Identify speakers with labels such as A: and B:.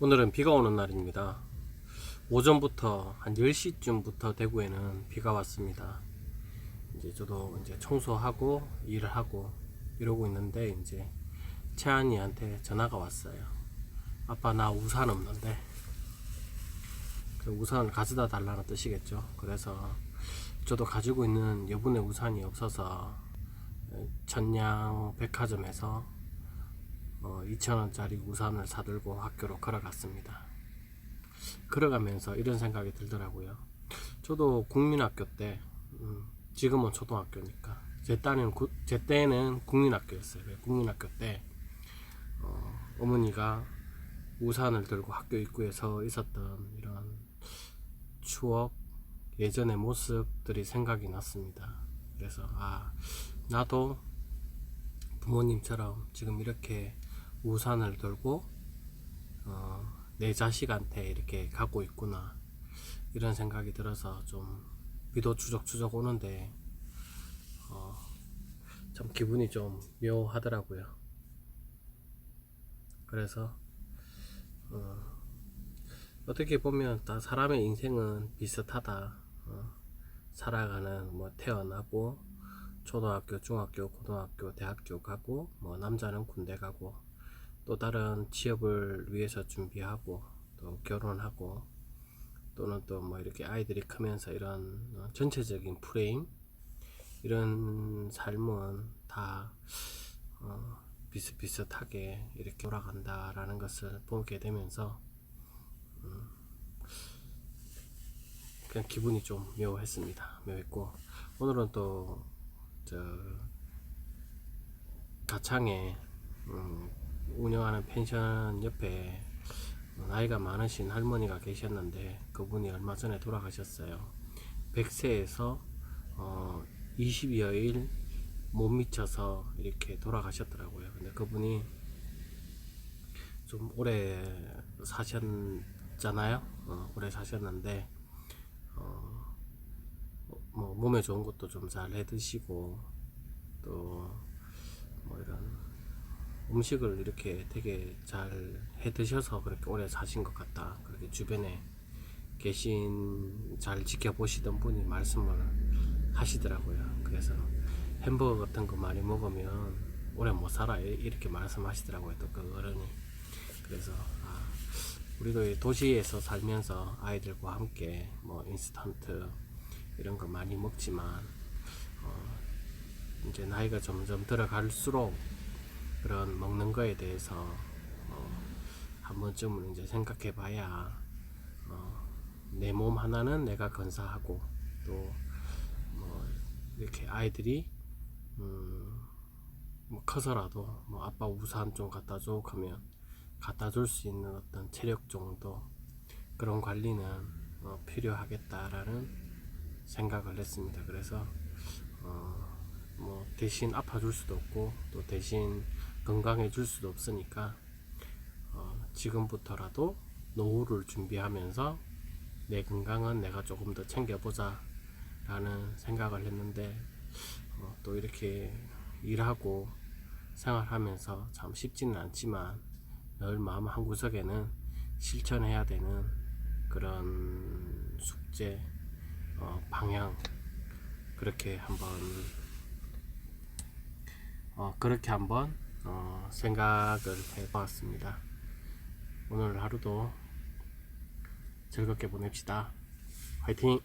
A: 오늘은 비가 오는 날입니다. 오전부터 한 10시쯤부터 대구에는 비가 왔습니다. 이제 저도 이제 청소하고 일을 하고 이러고 있는데 이제 채안이한테 전화가 왔어요. 아빠 나 우산 없는데 그 우산을 가져다 달라는 뜻이겠죠. 그래서 저도 가지고 있는 여분의 우산이 없어서 전양 백화점에서 어, 2,000원짜리 우산을 사들고 학교로 걸어갔습니다. 걸어가면서 이런 생각이 들더라고요. 저도 국민학교 때, 음, 지금은 초등학교니까, 제 때는, 구- 제 때는 국민학교였어요. 그 국민학교 때, 어, 어머니가 우산을 들고 학교 입구에 서 있었던 이런 추억, 예전의 모습들이 생각이 났습니다. 그래서, 아, 나도 부모님처럼 지금 이렇게 우산을 들고 어, 내 자식한테 이렇게 가고 있구나 이런 생각이 들어서 좀 비도 추적추적 오는데 어, 참 기분이 좀 묘하더라고요. 그래서 어, 어떻게 보면 다 사람의 인생은 비슷하다. 어, 살아가는 뭐 태어나고 초등학교, 중학교, 고등학교, 대학교 가고 뭐 남자는 군대 가고 또 다른 취업을 위해서 준비하고 또 결혼하고 또는 또 뭐 이렇게 아이들이 크면서 이런 어, 전체적인 프레임 이런 삶은 다 어, 비슷비슷하게 이렇게 돌아간다라는 것을 보게 되면서 음, 그냥 기분이 좀 묘했습니다. 묘했고 오늘은 또 저 가창에 음, 운영하는 펜션 옆에 나이가 많으신 할머니가 계셨는데 그분이 얼마 전에 돌아가셨어요. 100세에서 어, 20여일 못 미쳐서 이렇게 돌아가셨더라고요. 근데 그분이 좀 오래 사셨잖아요. 어, 오래 사셨는데 어, 뭐 몸에 좋은 것도 좀 잘 해 드시고 또 뭐 이런 음식을 이렇게 되게 잘 해 드셔서 그렇게 오래 사신 것 같다. 그렇게 주변에 계신 잘 지켜보시던 분이 말씀을 하시더라고요. 그래서 햄버거 같은 거 많이 먹으면 오래 못 살아 이렇게 말씀하시더라고요. 또 그 어른이 그래서 아, 우리도 이 도시에서 살면서 아이들과 함께 뭐 인스턴트 이런 거 많이 먹지만 어, 이제 나이가 점점 들어갈수록 그런 먹는 거에 대해서 어, 한 번쯤은 이제 생각해 봐야 어, 내 몸 하나는 내가 건사하고 또 뭐 이렇게 아이들이 음, 뭐 커서라도 뭐 아빠 우산 좀 갖다 줘 하면 갖다 줄 수 있는 어떤 체력 정도 그런 관리는 어, 필요하겠다라는 생각을 했습니다. 그래서 어, 뭐 대신 아파줄 수도 없고 또 대신 건강해 줄 수도 없으니까 어, 지금부터라도 노후를 준비하면서 내 건강은 내가 조금 더 챙겨보자 라는 생각을 했는데 어, 또 이렇게 일하고 생활하면서 참 쉽지는 않지만 늘 마음 한구석에는 실천해야 되는 그런 숙제 어, 방향 그렇게 한번 어, 그렇게 한번 어, 생각을 해봤습니다. 오늘 하루도 즐겁게 보냅시다. 화이팅!